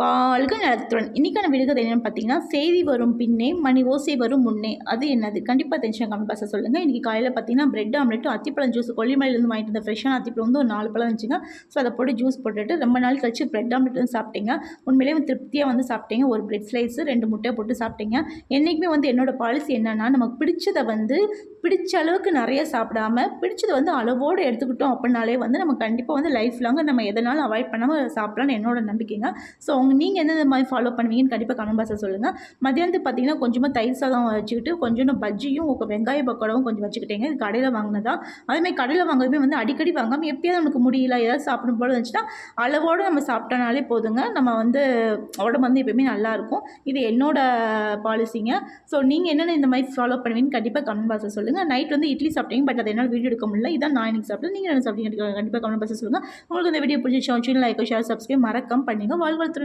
வாழ்க நலத்துடன். இன்றைக்கான விடுகதை என்னென்னு பார்த்தீங்கன்னா செய்தி வரும் பின்னே மணி ஓசை வரும் முன்னே. அது என்னது? கண்டிப்பாக தெரிஞ்சு கமெண்ட் பாக்ஸில் சொல்லுங்கள் இன்றைக்கி காலையில் பார்த்தீங்கன்னா பிரெட் ஆம்லெட்டும் அத்திப்பழம் ஜூஸ் கொல்லிமலையிலேருந்து வாங்கிட்டு வந்த ஃப்ரெஷ்ஷான அத்திப்பழம் வந்து ஒரு நாலு பழம் இருந்துச்சுங்க. ஸோ அதை போட்டு ஜூஸ் போட்டுட்டு ரொம்ப நாள் கழிச்சு பிரெட் ஆம்லெட் வந்து சாப்பிட்டீங்க. உண்மையிலேயே திருப்தியாக வந்து சாப்பிட்டீங்க. ஒரு பிரெட் ஸ்லைஸு ரெண்டு முட்டையை போட்டு சாப்பிட்டீங்க. என்றைக்குமே வந்து என்னோடய பாலிசி என்னென்னா நமக்கு பிடிச்சதை வந்து பிடிச்ச அளவுக்கு நிறைய சாப்பிடாம பிடிச்சதை வந்து அளவோடு எடுத்துக்கிட்டோம் அப்படின்னாலே வந்து நம்ம கண்டிப்பாக வந்து லைஃப் லாங்காக நம்ம எதனாலும் அவாய்ட் பண்ணாமல் சாப்பிட்லான்னு என்னோட நம்பிக்கைங்க. ஸோ உங்க நீங்கள் எந்தெந்த மாதிரி ஃபாலோ பண்ணுவீங்கன்னு கண்டிப்பாக கமெண்ட் பாக்ஸில் சொல்லுங்கள் மதியானத்துக்கு பார்த்தீங்கன்னா கொஞ்சமாக தயிர் சாதம் வச்சுக்கிட்டு கொஞ்சோண்டு பஜ்ஜியும் உங்கள் வெங்காய பக்கோடாவும் கொஞ்சம் வச்சுக்கிட்டீங்க. இது கடையில் வாங்கினதா? அதேமாதிரி கடையில் வாங்குறதுமே வந்து அடிக்கடி வாங்காமல் எப்பயாவது நமக்கு முடியல ஏதாவது சாப்பிடும் போல இருந்துச்சுன்னா அளவோடு நம்ம சாப்பிட்டனாலே போதுங்க. நம்ம வந்து உடம்பு வந்து எப்பயுமே நல்லாயிருக்கும் இது என்னோட பாலிசிங்க ஸோ நீங்கள் என்னென்ன இந்த மாதிரி ஃபாலோ பண்ணுவீங்கன்னு கண்டிப்பாக கமெண்ட் பாக்ஸில் சொல்லுங்கள் நைட் வந்து இட்லி சாப்பிட்டீங்க பட் அதை என்னால் வீடியோ எடுக்க முடியல. இதான் நான் இன்னைக்கு சாப்பிட்டேன் நீங்கள் என்ன சாப்பிட்டீங்க கண்டிப்பாக கமெண்ட் பாக்ஸில் சொல்லுங்கள் உங்களுக்கு இந்த வீடியோ பிடிச்சி லைக் ஷேர் சப்ஸ்கிரைப் மறக்காம பண்ணுங்கள் வாழ்வாழ்த்து